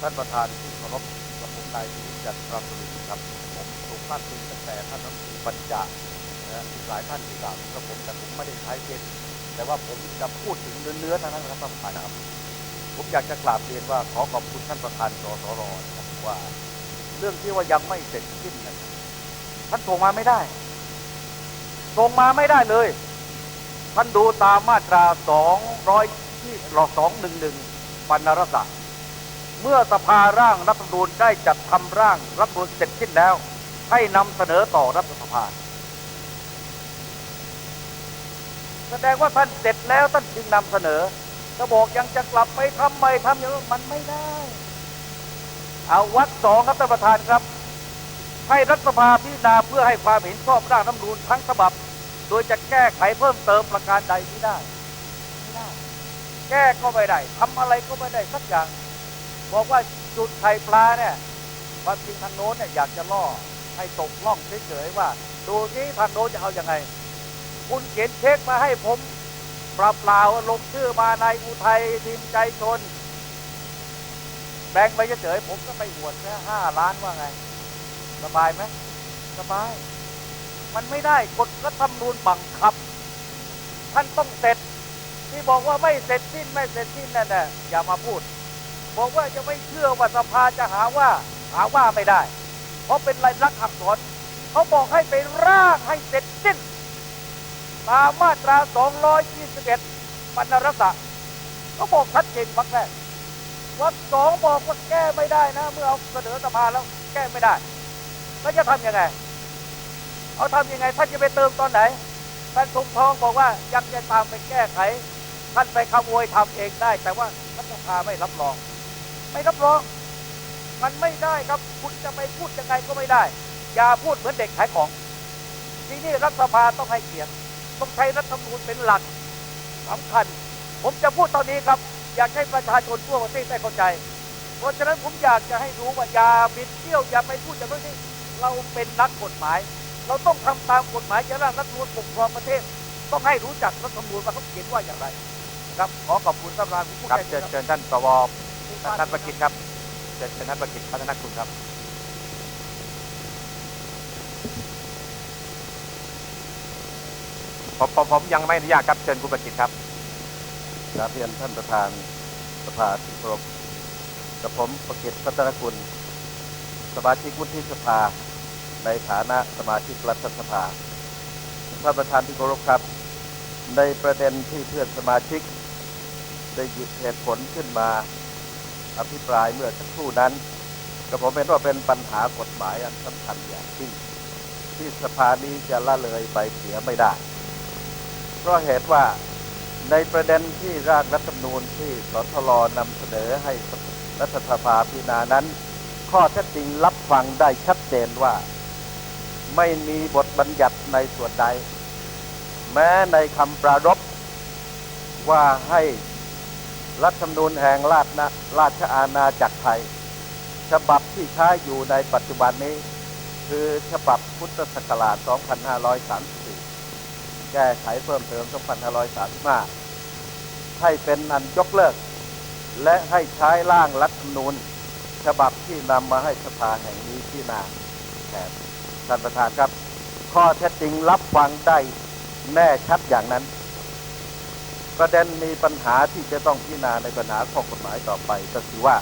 ท่านประธานที่เคารพกับผมนายพิจัดประสุรินทร์ครับผมถูกพาดพิงตั้งแต่ท่านรัฐมนตรีปัญจานะฮะมีหลายท่านที่กล่าวกับผมแต่ผมไม่ได้ใช้เป็นแต่ว่าผมจะพูดถึงเนื้อเนื้อๆท่านั้นนะครับท่านประธานครับผมอยากจะกราบเรียนว่าขอขอบคุณท่านประธานสสรนะครับว่า เรื่องที่ว่ายังไม่เสร็จสิ้นนั้นท่านส่งมาไม่ได้ส่งมาไม่ได้เลย ท่านดูตามมาตราสองร้อยที่หลอกสองหนึ่งหนึ่งปนรสะ เมื่อสภาร่างรัฐธรรมนูญได้จัดทำร่างรัฐธรรมนูญเสร็จสิ้นแล้ว ให้นำเสนอต่อรัฐสภา แสดงว่าท่านเสร็จแล้วท่านจึงนำเสนอจะบอกยังจะกลับไปทำไม่ทำอย่างนั้นมันไม่ได้ เอาวัดสองครับท่านประธานครับ ให้รัฐสภาพิจารณาเพื่อให้ความเห็นชอบร่างรัฐธรรมนูญทั้งฉบับ โดยจะแก้ไขเพิ่มเติมประการใดไม่ได้ไม่ได้แก้ก็ไม่ได้ทำอะไรก็ไม่ได้สักอย่าง บอกว่าจุดไข่ปลาเนี่ยความจริงทางโน้นเนี่ยอยากจะล่อให้ตกล่องเฉยๆว่า ดูที่ทางโน้นจะเอาอยัางไง คุณเขียนเช็คมาให้ผมปเปล่าๆลงชื่อมาในอุทัยทีมใจชน แบ่งไปเฉยๆผมก็ไปหวดแค่ห้าล้านว่าไง สบายไหมสบาย มันไม่ได้กฎรัฐธรรมนูญบังคับ ท่านต้องเสร็จ ที่บอกว่าไม่เสร็จสิ้นไม่เสร็จสิ้นนั่นแหละอย่ามาพูด บอกว่าจะไม่เชื่อว่าสภาจะหาว่าหาว่าไม่ได้ เพราะเป็นลายลักษณ์อักษรเขาบอกให้ไปร่างให้เสร็จสิ้น ตามมาตรา 221ปนรสะเขาบอกชัดเจนวรรคแรกวรรคสองบอกว่าแก้ไม่ได้นะ เมื่อเอาเสนอสภาแล้วแก้ไม่ได้ แล้วจะทำยังไง เอาทำยังไงท่านจะไปเติมตอนไหนท่านทงทองบอกว่ายังจะตามไปแก้ไขท่านไปขโมยทำเองได้ แต่ว่ารัฐสภาไม่รับรอง ไม่รับรอง มันไม่ได้ครับคุณจะไปพูดยังไงก็ไม่ได้ อย่าพูดเหมือนเด็กขายของทีนี้รัฐสภาต้องให้เกียรติต้องใช้รัฐธรรมนูญเป็นหลักสำคัญ ผมจะพูดตอนนี้ครับ อยากให้ประชาชนทั่วประเทศได้เข้าใจ เพราะฉะนั้นผมอยากจะให้รู้ว่าอย่าบิดเบี้ยวอย่าไปพูดอย่างนี้เราเป็นนักกฎหมาย เราต้องทำตามกฎหมายจะร่างรัฐธรรมนูญปกครองประเทศ ต้องให้รู้จักรัฐธรรมนูญว่าเขาเขียนว่าอย่างไรนะครับขอขอบคุณท่านประธานผู้ครับได้เชิญครับเชิญท่านสว ท่านท่านประกิตครับเชิญเชิญท่านประกิตพัฒนคุณครับผมผมผมยังไม่อนุญาตครับเชิญคุณประกิตครับกราบเรียนท่านประธานสภาที่เคารพกับผมประกิตพัฒนกุลสมาชิกวุฒิสภา ในฐานะสมาชิกรัฐสภาท่านประธานที่เคารพครับ ในประเด็นที่เพื่อนสมาชิกได้หยิบเหตุผลขึ้นมา อภิปรายเมื่อสักครู่นั้นก็ผมเห็นว่าเป็นปัญหากฎหมายอันสำคัญอย่างยิ่งที่สภานี้จะละเลยไปเสียไม่ได้ เพราะเหตุว่าในประเด็นที่ร่างรัฐธรรมนูญที่สทลนำเสนอให้รัฐสภาพิจารณานั้น ข้อเท็จจริงรับฟังได้ชัดเจนว่า ไม่มีบทบัญญัติในส่วนใด แม้ในคำปรารภว่าให้ รัฐธรรมนูญแห่งราชนะราชอาณาจักรไทย ฉบับที่ใช้อยู่ในปัจจุบันนี้ คือฉบับพุทธศักราช 2534 แก้ไขเพิ่มเติม 2535 ให้เป็นอันยกเลิก และให้ใช้ร่างรัฐธรรมนูญ ฉบับที่นำมาให้สภาแห่งนี้พิจารณาแทนท่านประธานครับ ข้อเท็จจริงรับฟังได้แน่ชัดอย่างนั้น ประเด็นมีปัญหาที่จะต้องพิจารณาในปัญหาข้อกฎหมายต่อไปก็คือว่า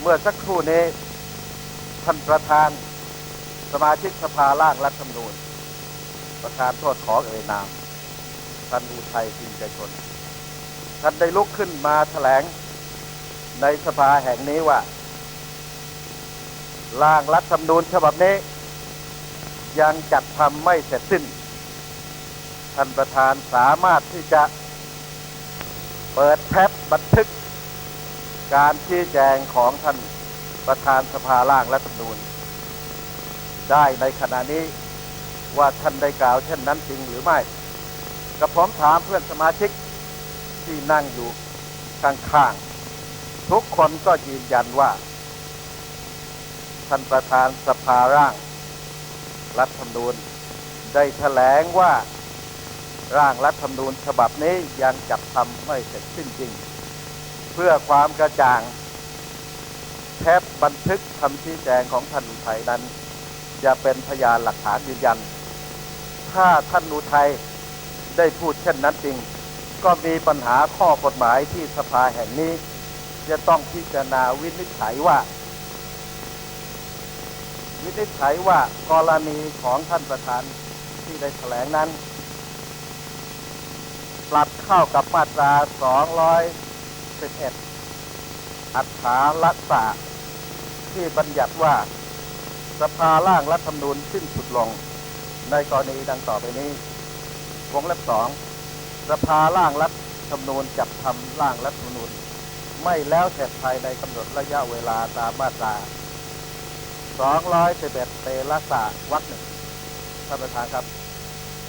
เมื่อสักครู่นี้ท่านประธานสมาชิกสภาร่างรัฐธรรมนูญ ประธานโทษขอเอ่ยนามท่านอุทัยพิมใจชนท่านได้ลุกขึ้นมาแถลงในสภาแห่งนี้ว่าร่างรัฐธรรมนูญฉบับนี้ ยังจัดทำไม่เสร็จสิ้น ท่านประธานสามารถที่จะเปิดแท็บบันทึก การชี้แจงของท่านประธานสภาร่างรัฐธรรมนูญได้ในขณะนี้ว่าท่านได้กล่าวเช่นนั้นจริงหรือไม่กับผมถามเพื่อนสมาชิกที่นั่งอยู่ข้างๆทุกคนก็ยืนยันว่า ท่านประธานสภาร่าง รัฐธรรมนูญได้แถลงว่า ร่างรัฐธรรมนูญฉบับนี้ยังจัดทำไม่เสร็จสิ้นจริง เพื่อความกระจ่างเทปบันทึกคำชี้แจงของท่านอุทัยนั้น จะเป็นพยานหลักฐานยืนยัน ถ้าท่านอุทัยได้พูดเช่นนั้นจริง ก็มีปัญหาข้อกฎหมายที่สภาแห่งนี้ จะต้องพิจารณาวินิจฉัยว่า วินิจฉัยว่ากรณีของท่านประธานที่ได้แถลงนั้น ปรับเข้ากับมาตรา 211 อัฏฐาลักษะที่บัญญัติว่า สภาร่างรัฐธรรมนูญสิ้นสุดลง ในกรณีดังต่อไปนี้ วงเล็บสองสภาร่างรัฐธรรมนูญจัดทำร่างรัฐธรรมนูญ ไม่แล้วเสร็จภายในกำหนดระยะเวลาตามมาตรา 211 เตละสะวรรคหนึ่งท่านประธานครับ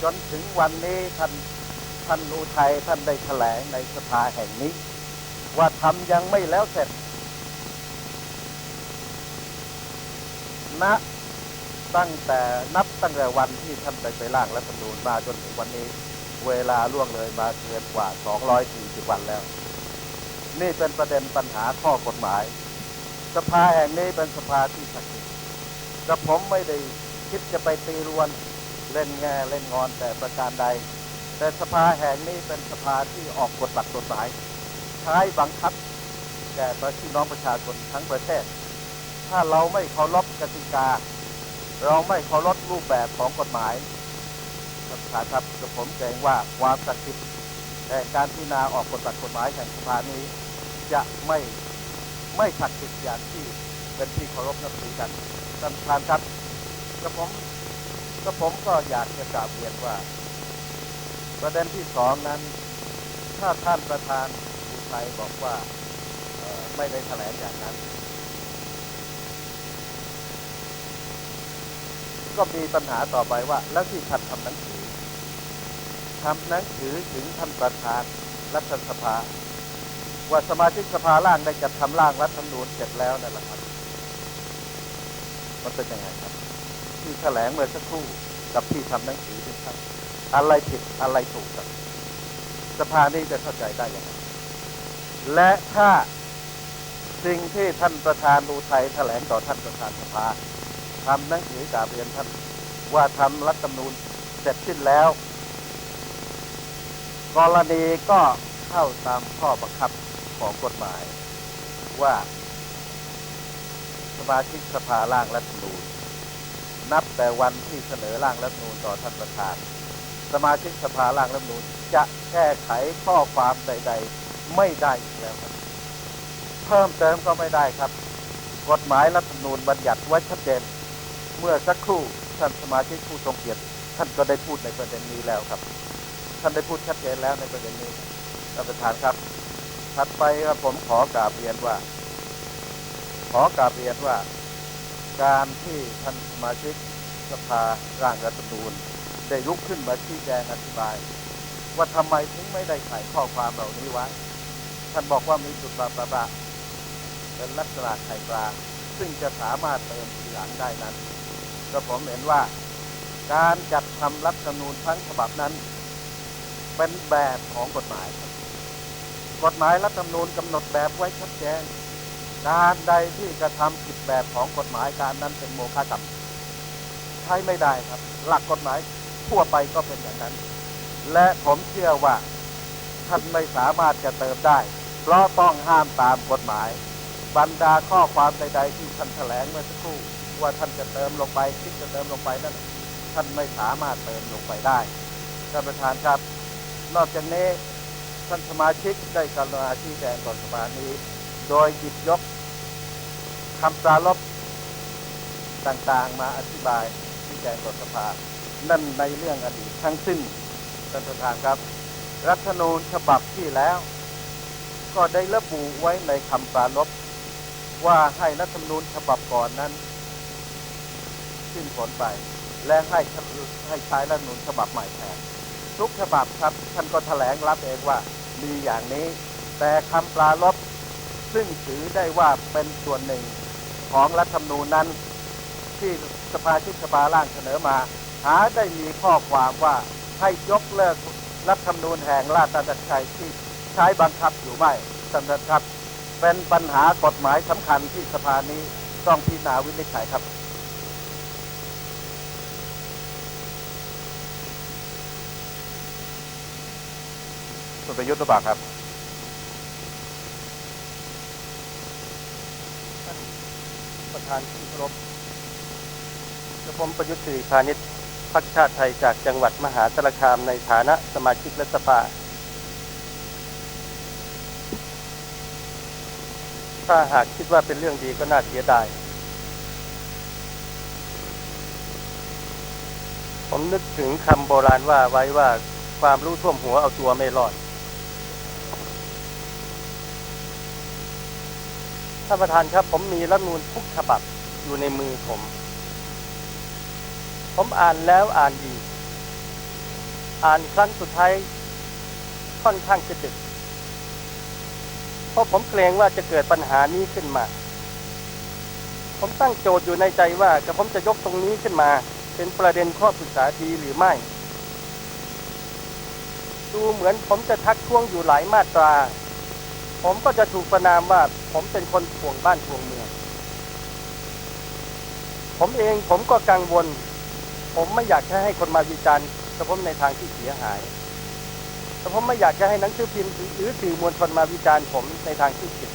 จนถึงวันนี้ท่าน ท่านอุทัยท่านได้แถลงในสภาแห่งนี้ ว่าทำยังไม่แล้วเสร็จณตั้งแต่นับตั้งแต่วันที่ท่านได้ไปร่างรัฐธรรมนูญมาจนถึงวันนี้ เวลาล่วงเลยมาเกินกว่า 240 วันแล้ว นี่เป็นประเด็นปัญหาข้อกฎหมาย สภาแห่งนี้เป็นสภาที่ศักดิ์สิทธิ์กระผมไม่ได้คิดจะไปตีรวนเล่นแง่เล่นงอนแต่ประการใด แต่สภาแห่งนี้เป็นสภาที่ออกกฎหลักกฎหมายใช้บังคับแก่พี่น้องประชาชนทั้งประเทศ ถ้าเราไม่เคารพกติกา เราไม่เคารพรูปแบบของกฎหมายท่านประธานครับกับผมเกรงว่าความศักดิ์สิทธิ์แต่การพิจารณาออกกฎหลักกฎหมายแห่งสภานี้ จะไม่ไม่ศักดิ์สิทธิ์อย่างที่เป็นที่เคารพนับถือกันท่านประธานครับกระผมกระผมก็อยากจะกราบเรียนว่า ประเด็นที่สองนั้น ถ้าท่านประธานอุทัยบอกว่าไม่ได้แถลงอย่างนั้น ก็มีปัญหาต่อไปว่า แล้วที่ท่านทำหนังสือทำหนังสือถึงท่านประธานรัฐสภา ว่าสมาชิกสภาร่างได้จัดทำร่างรัฐธรรมนูญเสร็จแล้วนั่นแหละครับมันเป็นยังไงครับ ที่แถลงเมื่อสักครู่กับที่ทำหนังสือถึงครับ อะไรผิดอะไรถูกครับ สภานี้จะเข้าใจได้ยังไงและถ้าสิ่งที่ท่านประธานดูไทยแถลงต่อท่านประธานสภาทำหนังสือกราบเรียนท่านว่าทำรัฐธรรมนูญเสร็จสิ้นแล้ว กรณีก็เข้าตามข้อบังคับของกฎหมาย ว่าสมาชิกสภาร่างรัฐธรรมนูญนับแต่วันที่เสนอร่างรัฐธรรมนูญต่อท่านประธาน สมาชิกสภาร่างรัฐมนูญจะแก้ไขข้อความใด ๆ ไม่ได้อีกแล้วครับ เพิ่มเติมก็ไม่ได้ครับ กฎหมายรัฐมนูญบัญญัติไว้ชัดเจน เมื่อสักครู่ท่านสมาชิกผู้ทรงเกียรติท่านก็ได้พูดในประเด็นนี้แล้วครับ ท่านได้พูดชัดเจนแล้วในประเด็นนี้ท่านประธานครับ ถัดไปครับผมขอกราบเรียนว่า ขอกราบเรียนว่า การที่ท่านสมาชิกสภาร่างรัฐธรรมนูญ ได้ลุกขึ้นมาชี้แจงอธิบาย ว่าทำไมถึงไม่ได้ใส่ข้อความเหล่านี้ไว้ ท่านบอกว่ามีจุดบาบาบาเป็นลักษณะไข่ปลาซึ่งจะสามารถเติมทีหลังได้นั้นก็ผมเห็นว่า การจัดทำรัฐธรรมนูญทั้งฉบับนั้น เป็นแบบของกฎหมาย กฎหมายรัฐธรรมนูญกำหนดแบบไว้ชัดเจนการใดที่กระทำผิดแบบของกฎหมายการนั้นเป็นโมฆะกรรมใช้ไม่ได้ครับ หลักกฎหมาย ทั่วไปก็เป็นอย่างนั้น และผมเชื่อว่าท่านไม่สามารถจะเติมได้ เพราะต้องห้ามตามกฎหมาย บรรดาข้อความใด ๆ ที่ท่านแถลงเมื่อสักครู่ ว่าท่านจะเติมลงไปคิดจะเติมลงไปนั่นท่านไม่สามารถเติมลงไปได้ท่านประธานครับ นอกจากนี้ท่านสมาชิกได้กรุณาชี้แจงต่อสภานี้ โดยหยิบยกคำปรารภต่างๆ มาอธิบายชี้แจงต่อสภา นั่นในเรื่องอดีตทั้งสิ้นท่านประธานครับ รัฐธรรมนูญฉบับที่แล้ว ก็ได้ระบุไว้ในคำปรารภว่าให้รัฐธรรมนูญฉบับก่อนนั้นสิ้นผลไป และให้ให้ใช้รัฐธรรมนูญฉบับใหม่แทนทุกฉบับครับท่านก็แถลงรับเองว่ามีอย่างนี้ แต่คำปรารภซึ่งถือได้ว่าเป็นส่วนหนึ่งของรัฐธรรมนูญนั้น ที่สภาชิกสภาล่างเสนอมา หาได้มีข้อความว่าให้ยกเลิกรัฐธรรมนูญแห่งราชอาณาจักรไทยที่ใช้บังคับอยู่ไม่ท่านประธานครับ เป็นปัญหากฎหมายสำคัญที่สภานี้ต้องพิจารณาวินิจฉัยครับคุณประยุทธ์หรือเปล่าครับประธานที่เคารพกระผมประยุทธ์สิริพาณิช ย์พักชาติไทยจากจังหวัดมหาสารคามในฐานะสมาชิกรัฐสภาถ้าหากคิดว่าเป็นเรื่องดีก็น่าเสียดาย ผมนึกถึงคำโบราณว่าไว้ว่าความรู้ท่วมหัวเอาตัวไม่รอด ท่านประธานครับผมมีรัฐมนูลทุกฉบับอยู่ในมือผม ผมอ่านแล้วอ่านอีก อ่านครั้งสุดท้ายค่อนข้างจะดึก เพราะผมเกรงว่าจะเกิดปัญหานี้ขึ้นมา ผมตั้งโจทย์อยู่ในใจว่าจะผมจะยกตรงนี้ขึ้นมา เป็นประเด็นข้อปรึกษาดีหรือไม่ ดูเหมือนผมจะทักท้วงอยู่หลายมาตรา ผมก็จะถูกประนามว่าผมเป็นคนห่วงบ้านห่วงเมือง ผมเองผมก็กังวล ผมไม่อยากจะให้คนมาวิจารณ์แต่ผมในทางที่เสียหายแต่ผมไม่อยากจะให้หนังสือพิมพ์หรือสื่อมวลชนมาวิจารณ์ผมในทางที่ผิด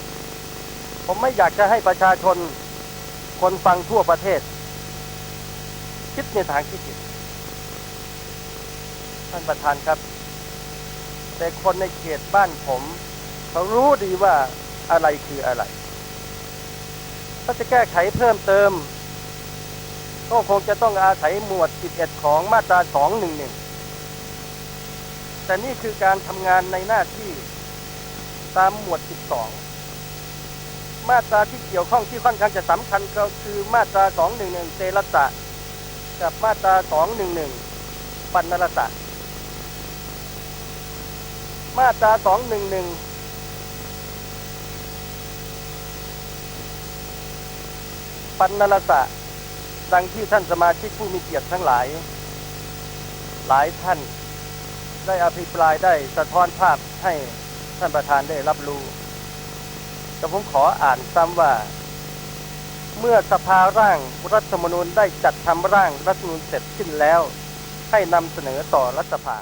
ผมไม่อยากจะให้ประชาชนคนฟังทั่วประเทศ คิดในทางที่ผิด ท่านประธานครับ แต่คนในเขตบ้านผมเขารู้ดีว่าอะไรคืออะไร ถ้าจะแก้ไขเพิ่มเติม ก็คงจะต้องอาศัยหมวด 11 ของมาตรา 211 แต่นี่คือการทำงานในหน้าที่ตามหมวด 12 มาตราที่เกี่ยวข้องที่ค่อนข้างจะสำคัญก็คือมาตรา 211เซรตะ กับมาตรา 211 ปันนรตะ มาตรา 211ปันนรสะ ดังที่ท่านสมาชิกผู้มีเกียรติทั้งหลาย หลายท่านได้อภิปรายได้สะท้อนภาพให้ท่านประธานได้รับรู้แต่ผมขออ่านซ้ำว่า เมื่อสภาร่างรัฐธรรมนูญได้จัดทำร่างรัฐธรรมนูญเสร็จสิ้นแล้ว ให้นำเสนอต่อรัฐสภา